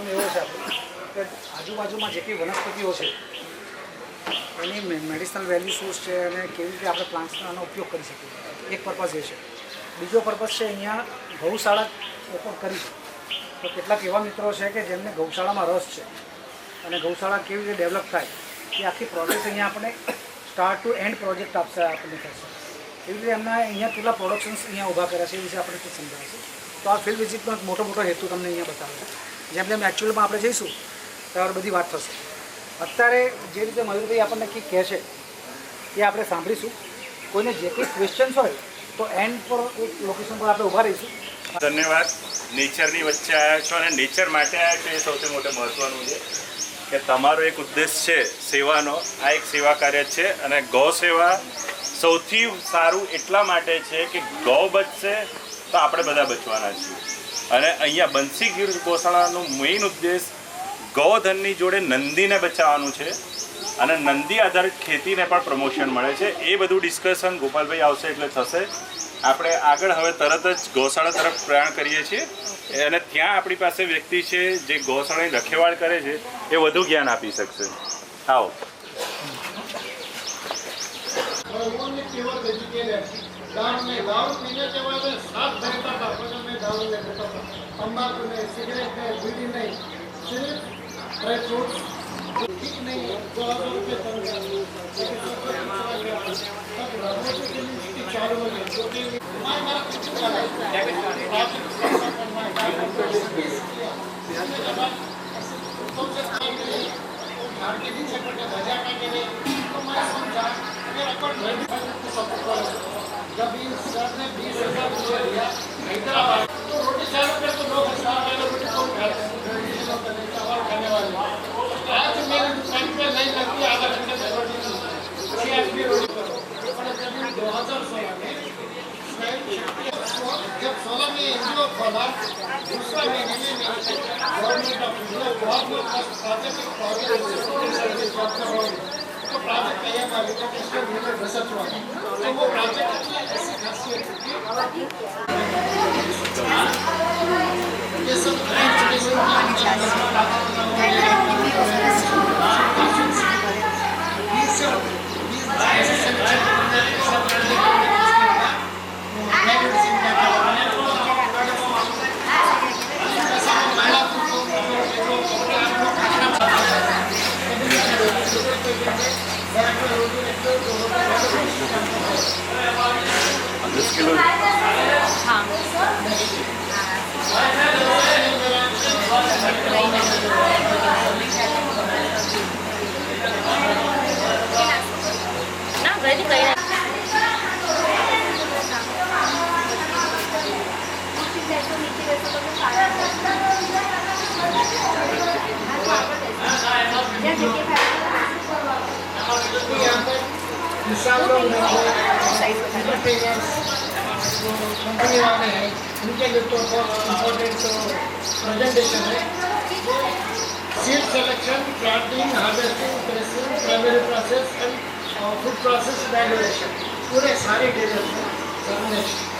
Problem એવો છે કે આજુબાજુમાં જે કંઈ વનસ્પતિઓ છે, એની મેડિસિનલ વેલ્યુ શું છે અને કેવી રીતે આપણે પ્લાન્ટ્સનો ઉપયોગ કરી શકીએ? એક પર્પઝ એ છે. બીજો પર્પઝ છે અહીંયા ગૌશાળા ઓપન કરી. તો કેટલાક એવા મિત્રો છે કે જેમને ગૌશાળામાં રસ છે અને ગૌશાળા કેવી રીતે ડેવલપ થાય, એ આખી પ્રોજેક્ટ અહીંયા આપણે સ્ટાર્ટ ટુ એન્ડ પ્રોજેક્ટ આપશે, આપણને થશે એવી રીતે એમના અહીંયા કેટલા પ્રોડક્શન્સ અહીંયા ઊભા કર્યા છે એ વિશે આપણે સમજાવશે. તો આ ફિલ્ડ વિઝિટનો મોટો મોટો હેતુ તમને અહીંયા બતાવ્યો જેમ જેમ એકચ્યુઅલમાં આપણે જઈશું, ત્યારે બધી વાત થશે. અત્યારે જે રીતે મયુરભાઈ આપણને કંઈક કહે છે એ આપણે સાંભળીશું. કોઈને જે કંઈ ક્વેશ્ચન્સ હોય, તો એન્ડ પર એક લોકેશન પર આપણે ઊભા રહીશું. ધન્યવાદ. નેચરની વચ્ચે આવ્યા છો અને નેચર માટે આવ્યા છો એ સૌથી મોટું મહત્વનું છે કે તમારો એક ઉદ્દેશ છે સેવાનો. આ એક સેવા કાર્ય છે અને ગૌ સેવા સૌથી સારું એટલા માટે છે કે ગૌ બચશે તો આપણે બધા બચવાના છીએ. અને અહીંયા બંસી ગીર ગોશાળાનો મેઇન ઉદ્દેશ ગૌધનની જોડે નંદીને બચાવવાનું છે. અને નંદી આધારિત ખેતીને પણ પ્રમોશન મળે છે. એ બધું ડિસ્કશન ગોપાલભાઈ આવશે એટલે થશે. આપણે આગળ હવે તરત જ ગૌશાળા તરફ પ્રયાણ કરીએ છીએ. અને ત્યાં આપણી પાસે વ્યક્તિ છે જે ગૌશાળાની રખેવાળ કરે છે. એ વધુ જ્ઞાન આપી શકશે. આવો. गाँव में दारू पीने के बाद सात घंटा का भोजन में दारू ले लेता था। तम्बाकू में सिगरेट में बीड़ी नहीं, सिर्फ़ ड्राई फ्रूट ठीक नहीं दो हज़ार रुपये कम जो भारतीय जनता पार्टी के लिए तो मैं समझा मेरा कोई सपोर्ट करो। जब सर ने बीस हज़ार रुपये दिया, हैदराबाद। तो रोटी चालू कर तो लोग हज़ार वाले रोटी कौन खाते गरीब लोग तो चावल खाने वाले। आज मेरी दुकान पे नहीं लगती आधा घंटे में रोटी छह आदमी रोटी करो और जब दो हज़ार सोलह में जब सोलह में एनजीओ खोला, दूसरा महीने में government of India government project तो प्रोजेक्ट तैयार हुआ लेकिन इसके लिए रिसर्च हुआ तो वो प्रोजेक्ट की ऐसी खासियत थी ये सब દસ विशाल लोग कंपनी वाले हैं उनके लिए तो बहुत इम्पोर्टेंट प्रेजेंटेशन है seed selection planting harvesting pressing primary process and food process valuation पूरे सारे डिटेल्स हैं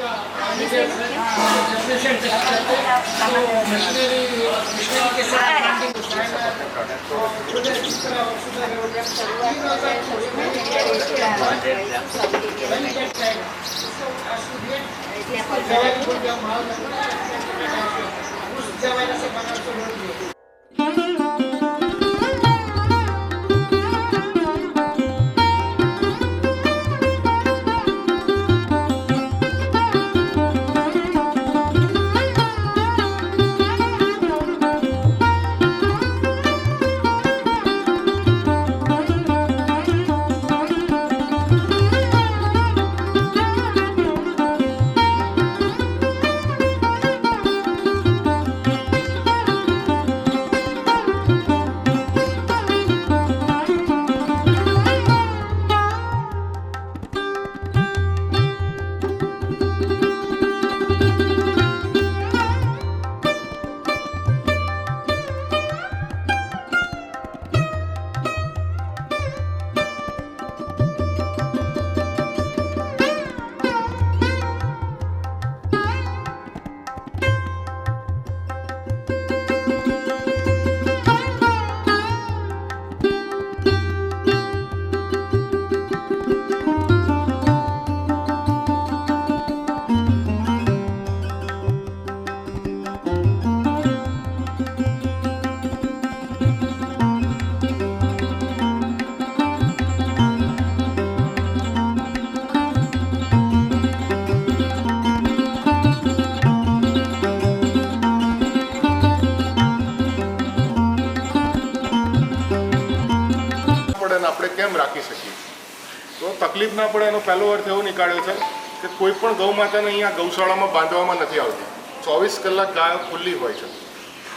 और તો તકલીફ ના પડે એનો પહેલો અર્થ એવો નીકાળ્યો છે કે કોઈ પણ ગૌ માતાને અહીંયા ગૌશાળામાં બાંધવામાં નથી આવતી. ચોવીસ કલાક ગાયો ખુલ્લી હોય છે.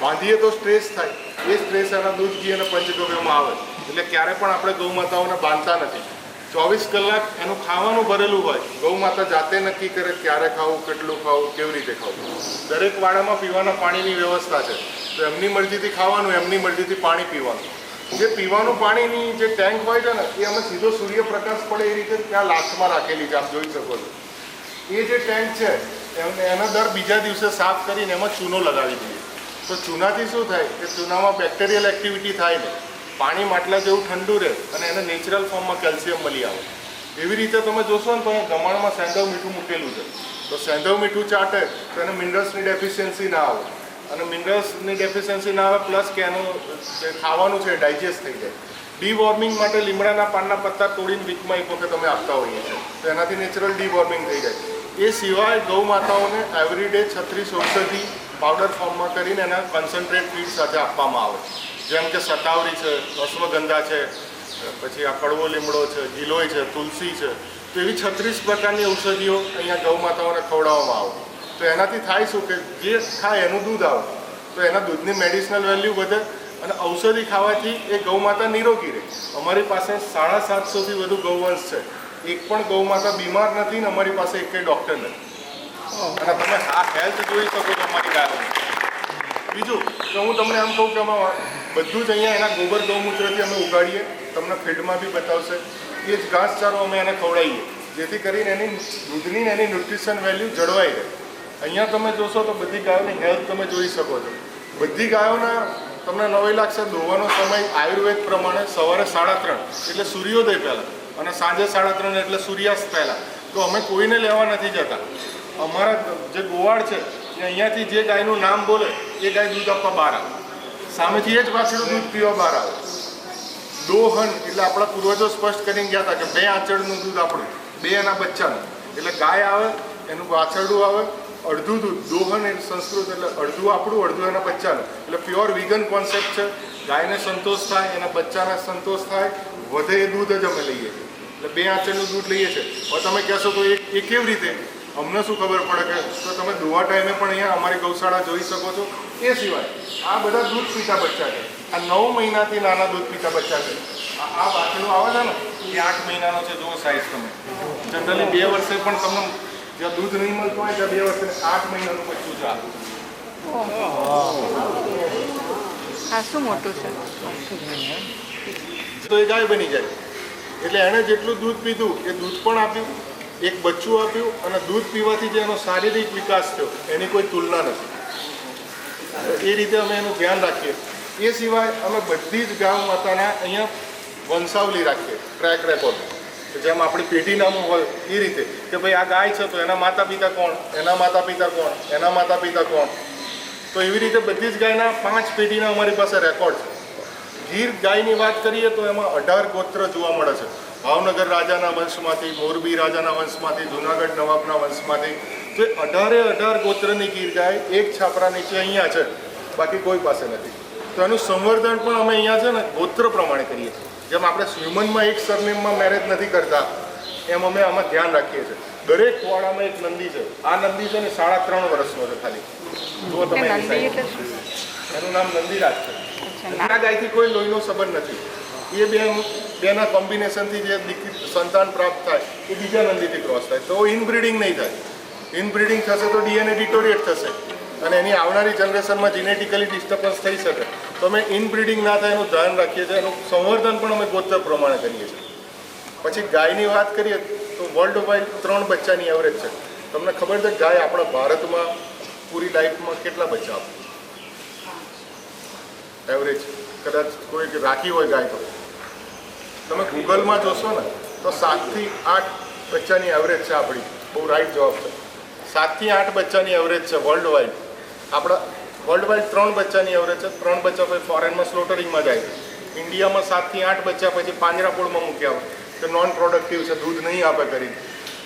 બાંધીએ તો સ્ટ્રેસ થાય. એ સ્ટ્રેસ એના દૂધ, ઘી અને પંચગવ્યમાં આવે. એટલે ક્યારે પણ આપણે ગૌ માતાઓને બાંધતા નથી. ચોવીસ કલાક એનું ખાવાનું ભરેલું હોય. ગૌ માતા જાતે નક્કી કરે ક્યારે ખાવું, કેટલું ખાવું, કેવી રીતે ખાવું. દરેક વાડામાં પીવાના પાણીની વ્યવસ્થા છે. તો એમની મરજીથી ખાવાનું, એમની મરજીથી પાણી પીવાનું. જે પીવાનું પાણીની જે ટેન્ક હોય છે ને, એ અમે સીધો સૂર્યપ્રકાશ પડે એ રીતે ત્યાં લાસ્ટમાં રાખેલી છે, આપ જોઈ શકો છો. એ જે ટેન્ક છે એના દર બીજા દિવસે સાફ કરીને એમાં ચૂનો લગાવી દઈએ. તો ચૂનાથી શું થાય કે ચૂનામાં બેક્ટેરિયલ એક્ટિવિટી થાય ને પાણી માટલા જેવું ઠંડુ રહે અને એને નેચરલ ફોર્મમાં કેલ્શિયમ મળી આવે. એવી રીતે તમે જોશો ને તો અહીંયા ગમાણમાં સેંધવ મીઠું મૂકેલું છે. તો સેંધવ મીઠું ચાટે તો એને મિનરલ્સની ડેફિશિયન્સી ના આવે. અને મિનરલ્સની ડેફિશિયન્સી ના આવે પ્લસ કે એનું જે ખાવાનું છે ડાયજેસ્ટ થઈ જાય. ડીવોર્મિંગ માટે લીમડાના પાનના પત્તા તોડીને વીકમાં એક વખત અમે આપતા હોઈએ છીએ. તો એનાથી નેચરલ ડીવોર્મિંગ થઈ જાય. એ સિવાય ગૌ માતાઓને એવરીડે છત્રીસ ઔષધિ પાવડર ફોર્મમાં કરીને એના કન્સન્ટ્રેટ ફીડ સાથે આપવામાં આવે જેમ કે સતાવરી છે, અશ્વગંધા છે, પછી આ કડવો લીમડો છે, ગિલોય છે, તુલસી છે. તો એવી છત્રીસ પ્રકારની ઔષધિઓ અહીંયા ગૌ માતાઓને ખવડાવવામાં આવે તો એનાથી થાય શું કે જે ખાય એનું દૂધ આવે? તો એના દૂધની મેડિસિનલ વેલ્યુ વધે અને ઔષધિ ખાવાથી એ ગૌ માતા નિરોગી રહે. અમારી પાસે સાડા સાતસોથી વધુ ગૌવંશ છે. એક પણ ગૌ માતા બીમાર નથી ને અમારી પાસે એકેય ડૉક્ટર નથી. અને તમે આ હેલ્થ જોઈ શકો છો અમારી ગાયોની બીજું કે હું તમને એમ કહું કે અમે બધું જ અહીંયા એના ગોબર ગૌમૂત્રથી અમે ઉગાડીએ. તમને ફિલ્ડમાં બી બતાવશે. એ જ ઘાસચારો અમે એને ખવડાવીએ. જેથી કરીને એની દૂધની એની ન્યુટ્રિશન વેલ્યુ જળવાઈ રહે. અહીંયા તમે જોશો તો બધી ગાયોની હેલ્થ તમે જોઈ શકો છો. બધી ગાયોના તમને નવાઈ લાગશે, દોવાનો સમય આયુર્વેદ પ્રમાણે સવારે સાડા ત્રણ, એટલે સૂર્યોદય પહેલાં અને સાંજે સાડા ત્રણ એટલે સૂર્યાસ્ત પહેલાં. તો અમે કોઈને લેવા નથી જતા. અમારા જે ગોવાળ છે, એ અહીંયાથી જે ગાયનું નામ બોલે, એ ગાય દૂધ આપવા બહાર આવે. સામેથી એ જ પાછળ દૂધ પીવા બહાર આવે. દોહન, એટલે આપણા પૂર્વજો સ્પષ્ટ કરીને ગયા હતા કે બે આંચળનું દૂધ આપણું, બે એના બચ્ચાનું. એટલે ગાય આવે, એનું વાછરડું આવે અડધું દૂધ, દોહન એ સંસ્કૃત એટલે અડધું આપણું, અડધું એના બચ્ચાનું. એટલે પ્યોર વિગન કોન્સેપ્ટ છે. ગાયને સંતોષ થાય, એના બચ્ચાને સંતોષ થાય, વધે એ દૂધ જ અમે લઈએ. છીએ એટલે બે આંચળનું દૂધ લઈએ છીએ હવે તમે કહેશો તો એ કેવી રીતે? અમને શું ખબર પડે કે તો તમે દોવા ટાઈમે પણ અહીંયા અમારી ગૌશાળા જોઈ શકો છો. એ સિવાય, આ બધા દૂધ પીતા બચ્ચા છે. આ નવ મહિનાથી નાના દૂધ પીતા બચ્ચા છે. આ બાકીનું આવે છે ને, એ આઠ મહિનાનો છે, જુઓ સાઈઝ તમે. જનરલી બે વર્ષે પણ તમને જ્યાં દૂધ નહીં મળતું હોય ત્યાં બે વર્ષે આઠ મહિનાનું છે આ. આ શું મોટું છે? તો એ ગાય બની જાય. એટલે એણે જેટલું દૂધ પીધું એ દૂધ પણ આપ્યું એક બચ્ચું આપ્યું અને દૂધ પીવાથી જે એનો શારીરિક વિકાસ થયો એની કોઈ તુલના નથી. એ રીતે અમે એનું ધ્યાન રાખીએ. એ સિવાય અમે બધી જ ગામ માતાના અહીંયા વંશાવલી રાખીએ ટ્રેક રેકોર્ડ જેમ આપણી પેઢી હોય એ રીતે કે ભાઈ આ ગાય છે તો એના માતા પિતા કોણ? એના માતા પિતા કોણ? એના માતા પિતા કોણ? તો એવી રીતે બધી જ ગાયના પાંચ પેઢીના અમારી પાસે રેકોર્ડ છે. ગીર ગાયની વાત કરીએ તો એમાં અઢાર ગોત્ર જોવા મળે છે. ભાવનગર રાજાના વંશમાંથી, મોરબી રાજાના વંશમાંથી, જુનાગઢ નવાબના વંશમાંથી. તો એ અઢારે અઢાર ગોત્રની ગીર ગાય એક છાપરા નીચે અહીંયા છે. બાકી કોઈ પાસે નથી. તો એનું સંવર્ધન પણ અમે અહીંયા છે ને ગોત્ર પ્રમાણે કરીએ છીએ. જેમ આપણે હ્યુમનમાં એક સરનેમમાં મેરેજ નથી કરતા એમ અમે આમાં ધ્યાન રાખીએ છીએ. દરેક વાડામાં એક નંદી છે. આ નંદી છે ને સાડા ત્રણ વર્ષનો છે ખાલી. જો તમે એની નામ નંદીરાજ છે. આ ગાયથી કોઈ લોહીનો સંબંધ નથી. એ બે બેના કોમ્બિનેશનથી જે દીકરી સંતાન પ્રાપ્ત થાય એ બીજા નંદીથી ક્રોસ થાય. તો ઇનબ્રીડિંગ નહીં થાય. ઇનબ્રીડિંગ થશે તો ડીએનએ ડિટોરિએટ થશે. અને એની આવનારી જનરેશનમાં જીનેટિકલી ડિસ્ટર્બન્સ થઈ શકે. તો અમે ઇનબ્રીડિંગ ના થાય એનું ધ્યાન રાખીએ છીએ, એનું સંવર્ધન પણ અમે ગોત્ર પ્રમાણે કરીએ છીએ. પછી ગાયની વાત કરીએ તો વર્લ્ડ વાઇડ ત્રણ બચ્ચાની એવરેજ છે. તમને ખબર છે, ગાય આપણા ભારતમાં પૂરી લાઈફમાં કેટલા બચ્ચા આપે? એવરેજ કદાચ કોઈ રાખી હોય ગાય તો. તમે ગૂગલમાં જોશો ને, તો સાતથી આઠ બચ્ચાની એવરેજ છે આપણી. બહુ રાઈટ જવાબ છે. સાતથી આઠ બચ્ચાની એવરેજ છે વર્લ્ડ વાઇડ આપણા વર્લ્ડ વાઇડ ત્રણ બચ્ચાની એવરેજ છે. ત્રણ બચ્ચા પછી ફોરેનમાં સ્લોટરિંગમાં જાય છે. ઇન્ડિયામાં સાતથી આઠ બચ્ચા પછી પાંજરાપોળમાં મૂક્યા હોય. કે નોન પ્રોડક્ટિવ છે દૂધ નહીં આપે કરીને.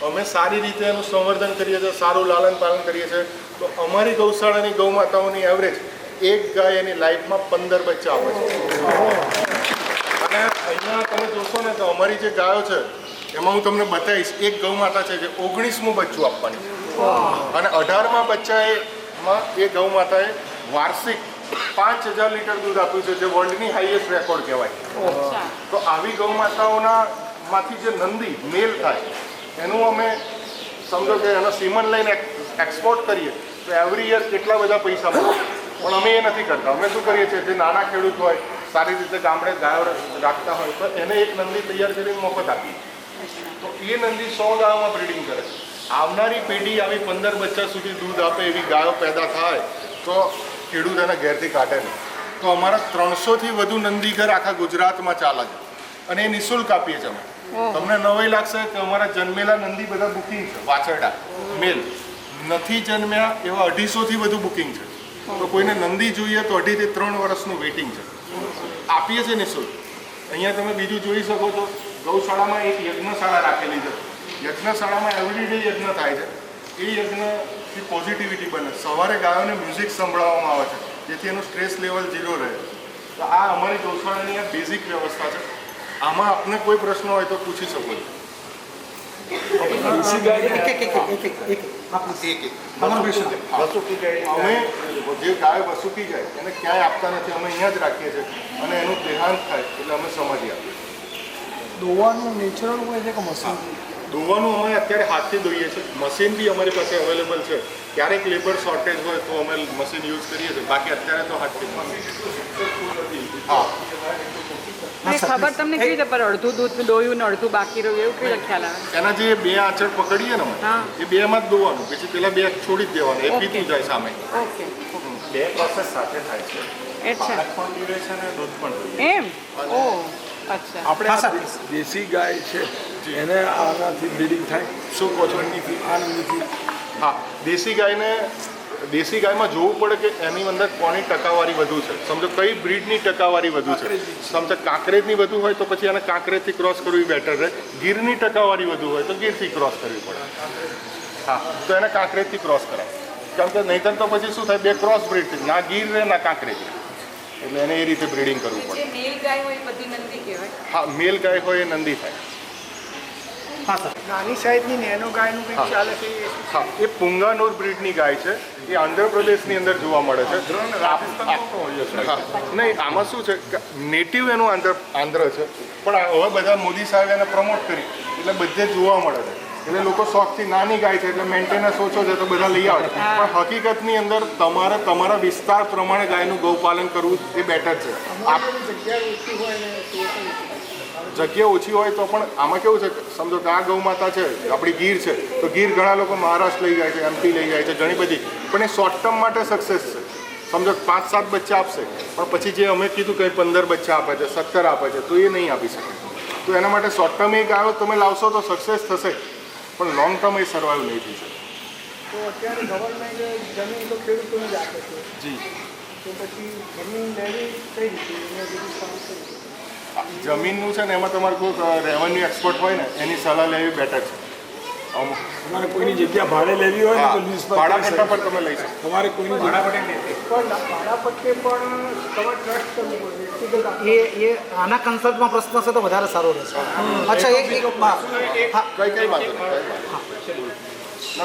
અમે સારી રીતે એનું સંવર્ધન કરીએ છીએ સારું લાલન પાલન કરીએ છીએ. તો અમારી ગૌશાળાની ગૌ માતાઓની એવરેજ એક ગાય એની લાઈફમાં પંદર બચ્ચા આવે છે. અને અહીંયા તમે જોશો ને તો અમારી જે ગાયો છે એમાં હું તમને બતાવીશ એક ગૌ માતા છે જે ઓગણીસમું બચ્ચું આપવાની છે. અને અઢારમાં બચ્ચાએમાં એ ગૌ માતાએ વાર્ષિક પાંચ હજાર લીટર દૂધ આપ્યું છે જે વર્લ્ડની હાઈએસ્ટ રેકોર્ડ કહેવાય. તો આવી ગૌ માતાઓના માંથી જે નંદી મેલ થાય એનું અમે સમજો કે એનો સીમન લઈને એક્સપોર્ટ કરીએ તો એવરી યર કેટલા બધા પૈસા મળે. પણ અમે એ નથી કરતા. અમે શું કરીએ છીએ જે નાના ખેડૂત હોય સારી રીતે ગામડે ગાયો રાખતા હોય તો એને એક નંદી તૈયાર કરીને મફત આપીએ. તો એ નંદી સો ગાયોમાં બ્રીડિંગ કરે છે. આવનારી પેઢી આવી પંદર બચ્ચા સુધી દૂધ આપે એવી ગાયો પેદા થાય તો ખેડૂત એના ઘેરથી કાઢે નહીં. તો અમારા ત્રણસોથી વધુ નંદીઘર આખા ગુજરાતમાં ચાલે છે. અને એ નિઃશુલ્ક આપીએ છીએ અમે. તમને નવાઈ લાગશે કે અમારા જન્મેલા નંદી બધા બુકિંગ છે વાછરડા મેલ. નથી જન્મ્યા એવા અઢીસોથી વધુ બુકિંગ છે. તો કોઈને નંદી જોઈએ તો અઢીથી ત્રણ વર્ષનું વેઇટિંગ છે. આપીએ છીએ નિઃશુલ્ક. અહીંયા તમે બીજું જોઈ શકો છો ગૌશાળામાં એક યજ્ઞશાળા રાખેલી છે. યજ્ઞશાળામાં એવરીડે યજ્ઞ થાય છે. એ યજ્ઞથી પોઝિટિવિટી બને. સવારે ગાયોને મ્યુઝિક સંભળાવવામાં આવે છે. જેથી એનું સ્ટ્રેસ લેવલ ઝીરો રહે. તો આ અમારી ગૌશાળાની આ બેઝિક વ્યવસ્થા છે. આમાં આપને કોઈ પ્રશ્ન હોય તો પૂછી શકો છો. અમે જે ગાય વસુકી જાય એને ક્યાંય આપતા નથી. અમે અહીંયા જ રાખીએ છીએ. અને એનું દેહાંત થાય એટલે અમે સમજી આપીએ દોવાનું નેચરલ હોય છે કે મશીન દોવાનું અમે અત્યારે હાથથી દોઈએ છીએ. મશીન બી અમારી પાસે અવેલેબલ છે. ક્યારેક લેબર શોર્ટેજ હોય તો અમે મશીન યુઝ કરીએ છીએ. બાકી અત્યારે તો હાથથી જ હા. ખબર તમને કેવી રીતે પડે? અડધું દૂધ દોયું ને અડધું બાકી રહ્યું એવું કેવી ખ્યાલ આવે? એના જે બે આંચળ પકડીએ ને એ બે બેમાં જ દોવાનું પછી પેલા બે છોડી જ દેવાનું. એ. પીતું જાય સામે. ઓકે. બે પ્રોસેસ સાથે થાય છે. અચ્છા પણ પીવે છે ને દૂધ પણ એમ? ઓ. આપણે. દેશ- ગાય છે એને આનાથી બ્રિડિંગ થાય. શું કહો છો? આનંદથી આનંદીથી હા દેશી ગાયને દેશી ગાયમાં જોવું પડે કે એની અંદર કોની ટકાવારી વધુ છે. સમજો કઈ બ્રીડની ટકાવારી વધુ છે. સમજો કાંકરેજની વધુ હોય તો પછી એને કાંકરેજથી ક્રોસ કરવી બેટર રહે. ગીરની ટકાવારી વધુ હોય તો ગીરથી ક્રોસ કરવી પડે. હા તો એને કાંકરેજથી ક્રોસ કરાય કેમ કે નહીંતર તો પછી શું થાય? બે ક્રોસ બ્રીડ ના ગીર રહે ના કાંકરેજ રહે. એટલે એને એ રીતે બ્રીડિંગ કરવું પડે. ગાય હોય એ બધી નંદી કહેવાય. હા મેલ ગાય હોય એ નંદી થાય. હા સર. નાની સાઈઝની નેનો ગાયનું કંઈક ચાલે છે હા એ પુંગાનોર બ્રીડની ગાય છે. એ આંધ્રપ્રદેશની અંદર જોવા મળે છે. નહીં આમાં શું છે નેટિવ એનું આંધ્ર આંધ્ર છે. પણ હવે બધા મોદી સાહેબ એને પ્રમોટ કરી. એટલે બધે જોવા મળે છે. એટલે લોકો શોખથી નાની ગાય છે એટલે મેન્ટેનન્સ ઓછો છે તો બધા લઈ આવે પણ હકીકતની અંદર તમારે તમારા વિસ્તાર પ્રમાણે ગાયનું ગૌપાલન કરવું એ બેટર છે. જગ્યા ઓછી હોય તો પણ આમાં કેવું છે સમજો કે આ ગૌ માતા છે આપણી ગીર છે તો ગીર ઘણા લોકો મહારાષ્ટ્ર લઈ જાય છે એમપી લઈ જાય છે ઘણી બધી. પણ એ શોર્ટ ટર્મ માટે સક્સેસ છે. સમજો પાંચ સાત બચ્ચા આપશે પણ પછી જે અમે કીધું કે પંદર બચ્ચા આપે છે સત્તર આપે છે તો એ નહીં આપી શકે. તો એના માટે શોર્ટ ટર્મ એક આવ્યો તમે લાવશો તો સક્સેસ થશે. પણ લોંગ ટર્મ એ સર્વાઈવ નહીં થઈ શકે. તો અત્યારે ગવર્મેન્ટ જમીન તો ખેડૂતોને જ આપે છે. જી. તો પછી જમીન લેવી કઈ રીતે? જમીનનું છે ને એમાં તમારે કોઈ રેવન્યુ એક્સપર્ટ હોય ને એની સલાહ લેવી બેટર છે. તમારે કોઈની જગ્યા ભાડે લેવી હોય ને તો લીઝ પર ભાડા પટ્ટા પર તમે લઈ શકો. તમારે કોઈની જગ્યા પણ ભાડા પટ્ટે પણ તમારે ટ્રસ્ટ કરવું પડે એ એ આના કન્સલ્ટમાં પ્રશ્ન હશે તો વધારે સારો રહેશે. અચ્છા એક એક કઈ કઈ વાત.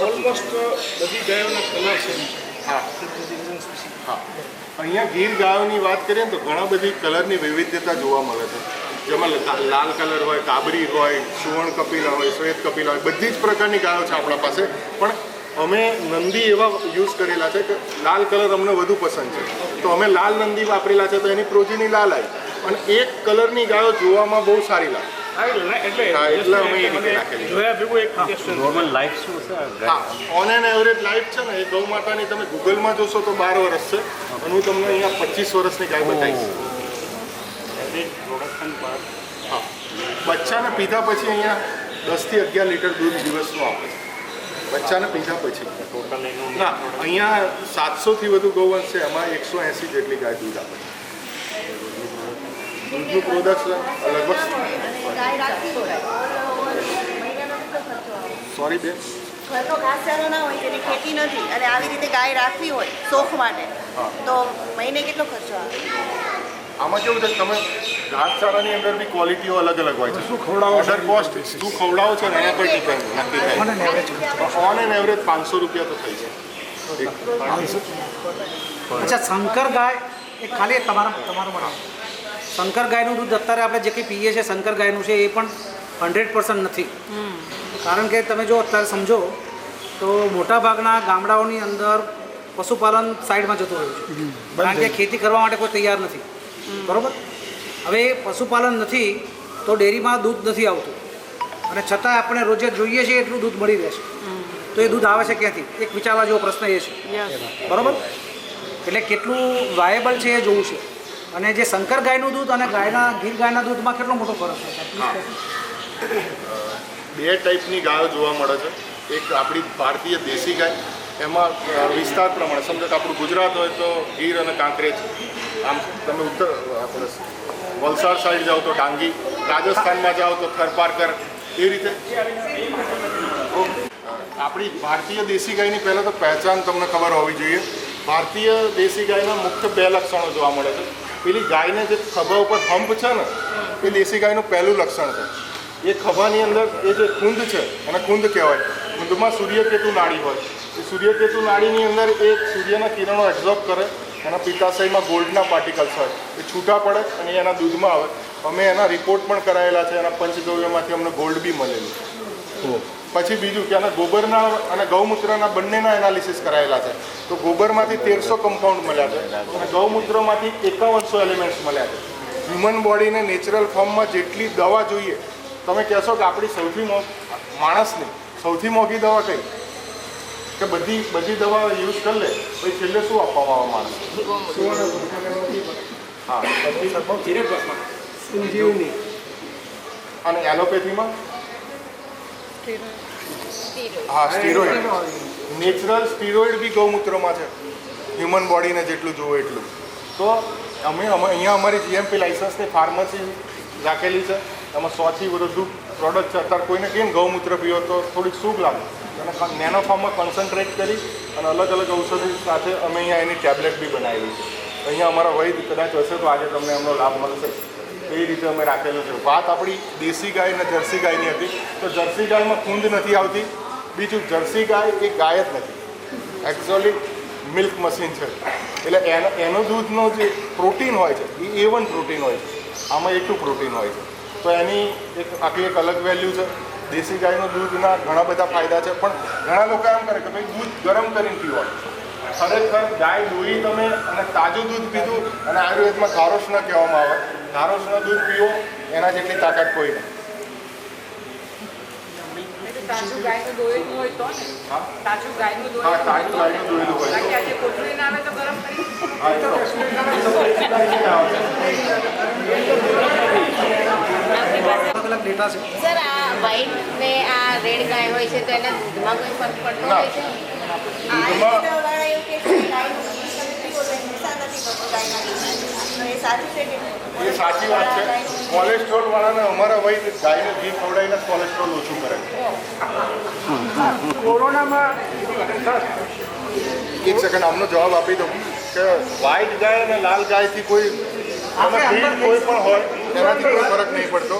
ઓલમોસ્ટ બધી ગાયોના કલર છે. હા. હા. અહીંયા ગીર ગાયોની વાત કરીએ ને તો ઘણા બધી કલરની વૈવિધ્યતા જોવા મળે છે. જેમાં લાલ કલર હોય કાબરી હોય સુવર્ણ કપિલા હોય શ્વેત કપિલા હોય બધી જ પ્રકારની ગાયો છે આપણા પાસે. પણ અમે નંદી એવા યુઝ કરેલા છે કે લાલ કલર અમને વધુ પસંદ છે. તો અમે લાલ નંદી વાપરેલા છે તો એની પ્રોજીની લાલ આવી. અને એક કલરની ગાયો જોવામાં બહુ સારી લાગે. હા એટલે અમે એ રીતે રાખેલી નોર્મલ લાઈફ શું છે? ઓન એન એવરેજ લાઈફ છે ને એ ગૌ માતાની તમે ગૂગલમાં જોશો તો બાર વર્ષ છે. અને હું તમને અહીંયા પચીસ વર્ષની ગાય બતાવીશ. પ્રોડક્શન પર હા. બચ્ચાને પીધા પછી અહીંયા દસથી અગિયાર લીટર દૂધ દિવસનું આપે છે. બચ્ચાને પીધા પછી. ટોટલ એનું ના અહીંયા સાતસોથી વધુ ગૌવંશ છે એમાં એકસો એંસી જેટલી ગાય દૂધ આપે છે. દૂધનું પ્રોડક્શન લગભગ સોરી બેન. ઘરનો ઘાસચારો ના હોય તેની ખેતી નથી અને આવી રીતે ગાય રાખવી હોય શોખ માટે તો મહિને કેટલો ખર્ચો આવે? આમાં કેવું છે તમે ઘાસચારાની અંદર બી ક્વોલિટીઓ અલગ અલગ હોય છે. શું ખવડાવો છો? ઓર્ડર કોસ્ટ શું ખવડાવો છો એના પર ડિપેન્ડ નક્કી થાય. ઓન એન એવરેજ પાંચસો રૂપિયા તો થઈ જાય. અચ્છા શંકર ગાય એ ખાલી તમારા તમારું બનાવો. શંકર ગાયનું દૂધ અત્યારે આપણે જે કંઈ પીએ છીએ શંકર ગાયનું છે એ પણ હંડ્રેડ પર્સન્ટ નથી. કારણ કે તમે જો અત્યારે સમજો તો મોટાભાગના ગામડાઓની અંદર પશુપાલન સાઈડમાં જતું રહ્યું છે. કારણ કે ખેતી કરવા માટે કોઈ તૈયાર નથી. બરોબર? હવે પશુપાલન નથી તો ડેરીમાં દૂધ નથી આવતું. અને છતાં આપણે રોજે જોઈએ છીએ એટલું દૂધ મળી રહેશે. તો એ દૂધ આવે છે ક્યાંથી? એક વિચારવા જેવો પ્રશ્ન એ છે. બરાબર? એટલે કેટલું વાયેબલ છે એ જોવું છે. અને જે શંકર ગાયનું દૂધ અને ગાયના ગીર ગાયના દૂધમાં કેટલો મોટો ફરક છે? બે ટાઈપની ગાયો જોવા મળે છે. એક આપણી ભારતીય દેશી ગાય. એમાં વિસ્તાર પ્રમાણે સમજો કે આપણું ગુજરાત હોય તો ગીર અને કાંકરેજ. આમ તમે ઉત્તર, આપણે વલસાડ સાઈડ જાઓ તો ડાંગી, રાજસ્થાનમાં જાઓ તો થરપારકર એ રીતે. આપણી ભારતીય દેશી ગાયની પહેલાં તો પહેચાન તમને ખબર હોવી જોઈએ. ભારતીય દેશી ગાયના મુખ્ય બે લક્ષણો જોવા મળે છે. પેલી ગાયને જે ખભા ઉપર હંપ છે ને, એ દેશી ગાયનું પહેલું લક્ષણ છે. એ ખભાની અંદર એ જે કુંદ છે, એને કુંદ કહેવાય. કુંદમાં સૂર્યકેતુ નાડી હોય. એ સૂર્યકેતુ નાળીની અંદર એ સૂર્યના કિરણો એબ્ઝોર્બ કરે. એના પિત્તાશયમાં ગોલ્ડના પાર્ટિકલ્સ હોય એ છૂટા પડે અને એના દૂધમાં આવે. અમે એના રિપોર્ટ પણ કરાયેલા છે. એના પંચગવ્યમાંથી અમને ગોલ્ડ બી મળેલું. પછી બીજું કે એના ગોબરના અને ગૌમૂત્રના બંનેના એનાલિસિસ કરાયેલા છે. તો ગોબરમાંથી તેરસો કમ્પાઉન્ડ મળ્યા છે અને ગૌમૂત્રમાંથી એકાવનસો એલિમેન્ટ્સ મળ્યા છે. હ્યુમન બોડીને નેચરલ ફોર્મમાં જેટલી દવા જોઈએ તમે કહેશો કે આપણી સૌથી મો માણસની સૌથી મોંઘી દવા કઈ? કે બધી બધી દવા યુઝ કરી લે પછી છેલ્લે શું આપવામાં આવે માણસ હા પછી અને એલોપેથીમાં? હા સ્ટીરોઇડ. Natural steroid. બી ગૌમૂત્રમાં છે. હ્યુમન બોડીને જેટલું જોવો એટલું. તો અમે અહીંયા અમારી જીએમપી લાઇસન્સની ફાર્મસી રાખેલી છે. એમાં સોથી વધુ પ્રોડક્ટ છે. અત્યારે કોઈને કેમ ગૌમૂત્ર પીવો તો થોડીક શુભ લાગે. નેનો ફોર્મમાં કોન્સન્ટ્રેટ કરી અને અલગ અલગ ઔષધિ સાથે અમે અહીંયા એની ટેબ્લેટ બી બનાવેલી છે. અહીંયા અમારા વૈદ કદાચ હશે તો આજે તમને એમનો લાભ મળશે. એ રીતે અમે રાખેલું છે. વાત આપણી દેશી ગાય અને જર્સી ગાયની હતી. તો જર્સી ગાયમાં કુંદ નથી આવતી. બીજું જર્સી ગાય એ ગાય જ નથી. એકચ્યુઅલી મિલ્ક મશીન છે. એટલે એનો એનો દૂધનો જે પ્રોટીન હોય છે, એ એ વન પ્રોટીન હોય છે. આમાં એટલું પ્રોટીન હોય છે. તો એની એક, આખી એક અલગ વેલ્યુ છે. દેશી ગાયનું દૂધના ઘણા બધા ફાયદા છે પણ ઘણા લોકો એમ કરે કે ભાઈ દૂધ ગરમ કરીને પીવાનું ખરેખર ગાય દોઈ તમે અને તાજું દૂધ પીધું અને આયુર્વેદમાં ધારોષ્ણ કહેવામાં આવે. ધારોષ્ણ દૂધ પીવો એના જેટલી તાકાત કોઈ નહીં. તાજું ગાયનું દોયેલું હોય તો તાજું ગાયનું દોયેલું હોય ને. તો. ગરમ કરી. અલગ ડેટા છે. સર આ વ્હાઈટ ને આ રેડ ગાય હોય છે તો એના દૂધમાં કોઈ ફરક પડતો હોય છે? એ સાચું વાત છે. કોલેસ્ટ્રોલ વાળાને અમારા વય ગાયનું ઘી ખવડાવીને કોલેસ્ટ્રોલ ઓછું કરે. કોરોનામાં એક સેકન્ડ આમનો જવાબ આપી દઉં કે વ્હાઈટ ગાય અને લાલ ગાયથી કોઈ કોઈ પણ હોય એનાથી કોઈ ફરક નહીં પડતો.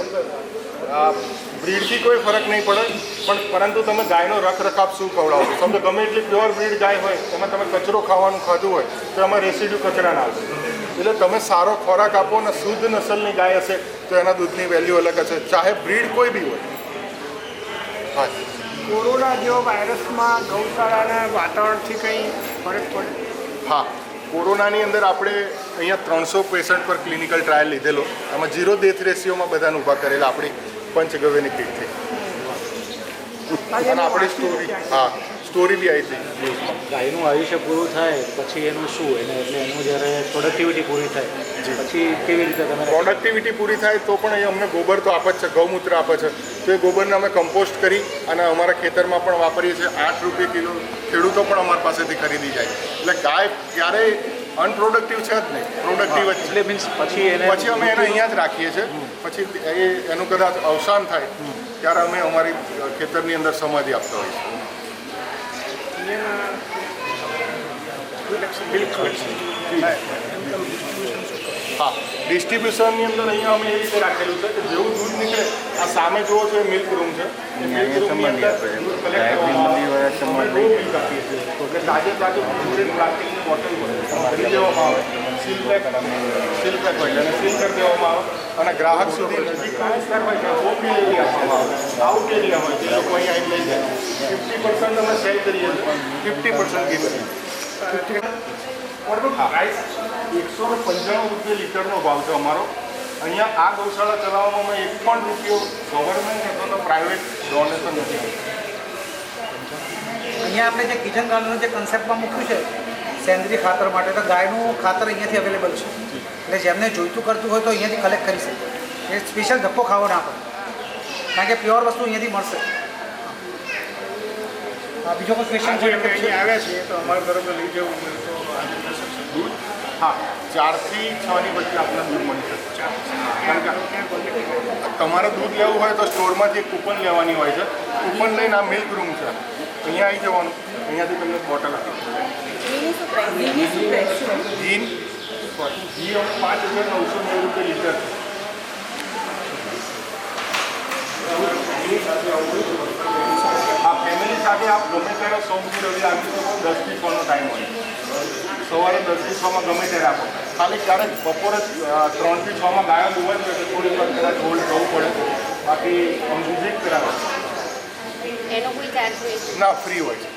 બ્રીડથી કોઈ ફરક નહીં પડે પણ પરંતુ તમે ગાયનો રખરખાવ શું ખવડાવો સમજો ગમે એટલી પ્યોર બ્રીડ ગાય હોય એમાં તમે કચરો ખાવાનું ખાધું હોય તો એમાં રેસિડ્યુ કચરા ના આવશે એટલે તમે સારો ખોરાક આપો અને શુદ્ધ નસલની ગાય હશે તો એના દૂધની વેલ્યુ અલગ હશે. ચાહે બ્રીડ કોઈ બી હોય. હા. કોરોના જેવો વાયરસમાં ગૌશાળાના વાતાવરણથી કંઈ ફરક પડે? હા. કોરોનાની અંદર આપણે અહીંયા ત્રણસો પેશન્ટ પર ક્લિનિકલ ટ્રાયલ લીધેલો. આમાં ઝીરો ડેથ રેશિયોમાં બધાને ઊભા કરેલા. આપણી પંચગવ્યની કીટથી અને આપણી સ્ટોરી હા સ્ટોરી બી આવી હતી ન્યૂઝમાં. ગાયનું આયુષ્ય પૂરું થાય પછી એનું શું? એને એટલે એનું જ્યારે પ્રોડક્ટિવિટી પૂરી થાય પછી કેવી રીતે તમે પ્રોડક્ટિવિટી પૂરી થાય તો પણ એ અમને ગોબર તો આપે જ છે ગૌમૂત્ર આપે છે. તો એ ગોબરને અમે કમ્પોસ્ટ કરી અને અમારા ખેતરમાં પણ વાપરીએ છીએ. આઠ રૂપિયા કિલો ખેડૂતો પણ અમારી પાસેથી ખરીદી જાય. એટલે ગાય ક્યારેય અનપ્રોડક્ટિવ છે જ નહીં. પ્રોડક્ટિવ જ એટલે મીન્સ પછી એને પછી અમે એને અહીંયા જ રાખીએ છીએ. પછી એ એનું કદાચ અવસાન થાય ત્યારે અમે અમારી ખેતરની અંદર સમાધિ આપતા હોઈએ છીએ. હા ડિસ્ટ્રીબ્યુશનની અંદર અહીંયા અમે એ રીતે રાખેલું છે કે જેવું દૂધ નીકળે આ સામે જુઓ છો એ મિલ્ક રૂમ છે એ મિલ્ક રૂમની અંદર દૂધ કલેક્ટ કરવામાં આવે અમે રો મિલ્ક આપીએ છીએ એટલે તાજે તાજું દૂધ પ્લાસ્ટિકની બોટલ ભરી દેવામાં આવે સીલ પેક સીલ પેક હોય છે અને સીલ કરી દેવામાં આવે અને ગ્રાહક સુધી નજીક વિસ્તાર હોય ત્યાં ઓપી એરિયા આપવામાં આવે આઉટ એરિયા હોય જે લોકો અહીંયા લઈ જાય ફિફ્ટી પર્સન્ટ અમે સેલ કરીએ છીએ ફિફ્ટી પર્સન્ટ પ્રાઇસ એકસો ને પંચાણું રૂપિયા લીટરનો ભાવ છે અમારો. અહીંયા આ ગૌશાળા ચલાવવામાં અમે એક પણ રૂપિયો ગવર્મેન્ટ અથવા તો પ્રાઇવેટ ડોનેશન નથી અહીંયા આપણે જે કિચન ગાર્ડનનું જે કન્સેપ્ટમાં મૂક્યું છે સેન્દ્રીય ખાતર માટે તો ગાયનું ખાતર અહીંયાથી અવેલેબલ છે. એટલે જેમને જોઈતું કરતું હોય તો અહીંયાથી કલેક્ટ કરી શકે. એ સ્પેશિયલ ધક્કો ખાવો ના પડે. કારણ કે પ્યોર વસ્તુ અહીંયાથી મળશે. બીજો કોઈ ક્વેશ્ચન છે? અહીંયા આવ્યા છીએ તો અમારા તરફ લઈ જવું દૂધ હા ચારથી છની વચ્ચે આપને દૂધ મળી શકે તમારે દૂધ લેવું હોય તો સ્ટોરમાંથી કૂપન લેવાની હોય છે. કૂપન લઈને આ મિલ્ક રૂમ છે. અહીંયા આવી જવાનું. અહીંયાથી તમને બોટલ આપી ઘી ઘી પાંચ હજાર નવસો નેવું રૂપિયા લીટર હા ફેમિલી સાથે આપ ગમે ત્યારે સોમથી રવિ આવી શકો દસથી છનો ટાઈમ હોય. સવારે દસથી છમાં ગમે ત્યારે આપો. ખાલી ક્યારેક બપોરે ત્રણથી છમાં ગાયો દુવા જ હોય તો થોડીક વાર કદાચ હોલ્ડ થવું પડે. બાકી વિઝિટ કરાવે. એનો કોઈ ચાર્જ હોય ના ફ્રી હોય છે.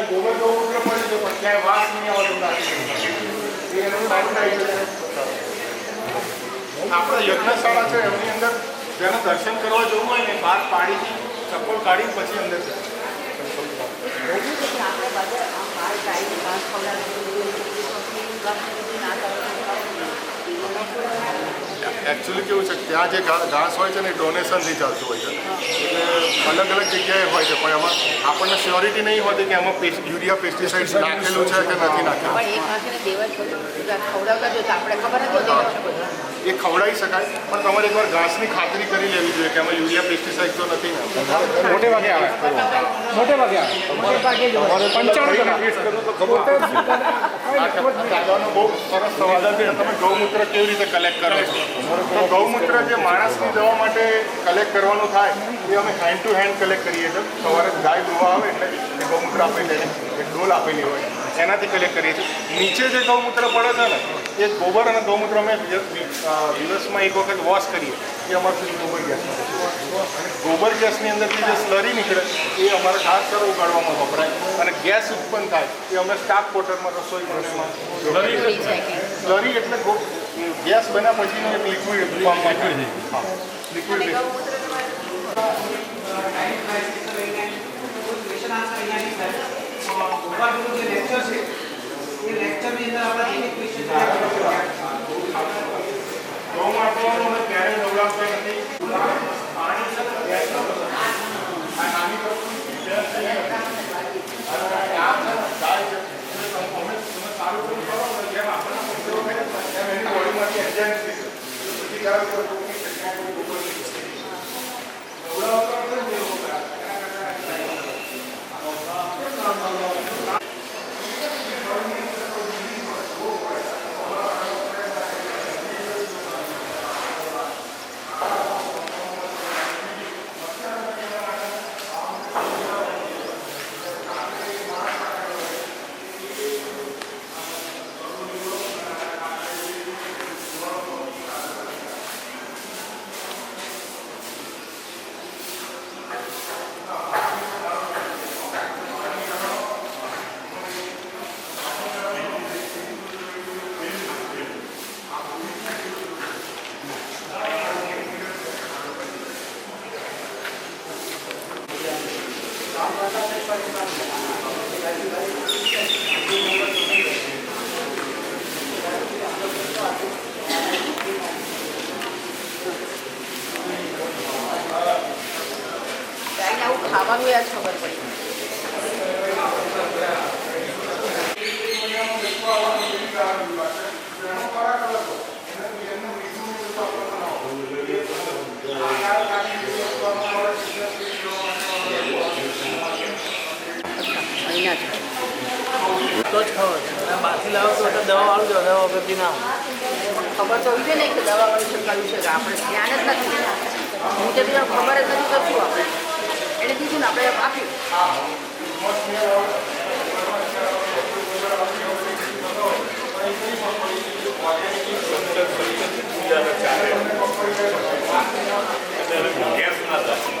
અહીંયા ગોબર ગૌમૂત્ર પડે છે પણ ક્યાંય વાસ નહીં આવતો નથી એનું છે. આપણે યજ્ઞશાળા છે, એમની અંદર જેને દર્શન કરવા જવું હોય ને બહાર પાડીથી ચપ્પલ કાઢીને પછી અંદર જાય એકચ્યુઅલી કેવું છે ત્યાં જે ઘાસ હોય છે ને એ ડોનેશનથી ચાલતું હોય છે. એટલે અલગ અલગ જગ્યાએ હોય છે પણ એમાં આપણને શ્યોરિટી નહીં હોતી કે એમાં યુરિયા પેસ્ટિસાઇડ નાખેલું છે કે નથી નાખેલું. એ ખવડાવી શકાય પણ તમારે એકવાર ઘાસની ખાતરી કરી લેવી જોઈએ કે આમાં યુરિયા પેસ્ટિસાઇડ તો નથી ને? મોટે ભાગે આવે. મોટે ભાગે આવે. દાદાનો બહુ સરસ સવાલ છે તમે ગૌમૂત્ર કેવી રીતે કલેક્ટ કરો છો? તો ગૌમૂત્ર જે માણસની દવા માટે કલેક્ટ કરવાનું થાય એ અમે હેન્ડ ટુ હેન્ડ કલેક્ટ કરીએ છીએ. સવારે ગાય દોવા આવે એટલે ગૌમૂત્ર આપેલી એક ડોલ આપેલી હોય. એનાથી કલેક્ટ કરીએ છીએ. નીચે જે ગૌમૂત્ર પડે છે ને એ ગોબર અને ગૌમૂત્ર અમે દિવસમાં એક વખત વોશ કરીએ. એ અમારે ગોબર ગેસ અને ગોબર ગેસની અંદરથી જે સ્લરી નીકળે એ અમારે ઘાસ ચારો ઉગાડવામાં વપરાય. અને ગેસ ઉત્પન્ન થાય એ અમે સ્ટાફ કોટરમાં રસોઈ બનાવવામાં સ્લરી સ્લરી એટલે ગેસ બન્યા પછીનું એક લિક્વિડ ફોર્મમાં હા. લિક્વિડ ગૌમૂત્ર ગોપાલજીનું જે લેક્ચર છે એ લેક્ચરની અંદર આપણા જે ક્વેશ્ચન ગૌ માતાઓને અમે ક્યારેય નવડાવતા નથી પાણી આ નાની વસ્તુ ગેસ છે ને. અને આ છે ને ગાય છે. એટલે તમે તમે તમે સારું પેલું કરો ને જેમ આપણને પકડો ને એમ એની બોડીમાંથી એન્જાઇમ નીકળે. પછી ક્યારેક કોઈ રોગની શક્યતા કોઈ ગોબર નહીં. નવડાવતા નથી ને એ લોકો. ગાયને આવું ખાવાનું એ જ ખબર પડી આ બહારથી લાવો તો એટલે દવા વાળું દો દવા વગરથી ના ખબર તો હોવી નહીં ને કે દવા વાળું છે કયું છે કે આપણે ધ્યાન જ નથી હું તો બીજા ખબર જ નથી કરશું આપણે. એને કીધું ને આપણે આપ્યું ગેસ ના થાય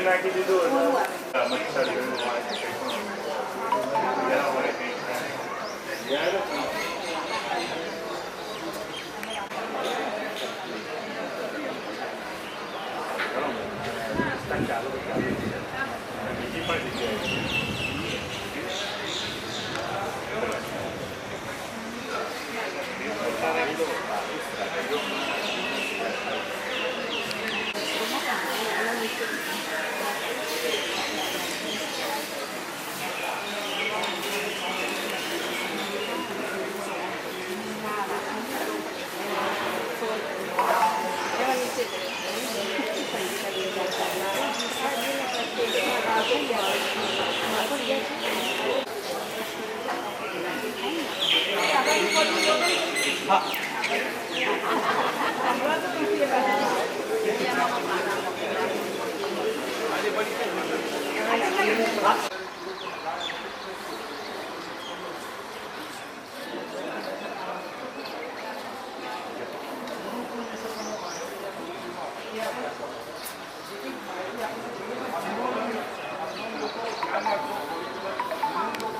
નાખી દીધું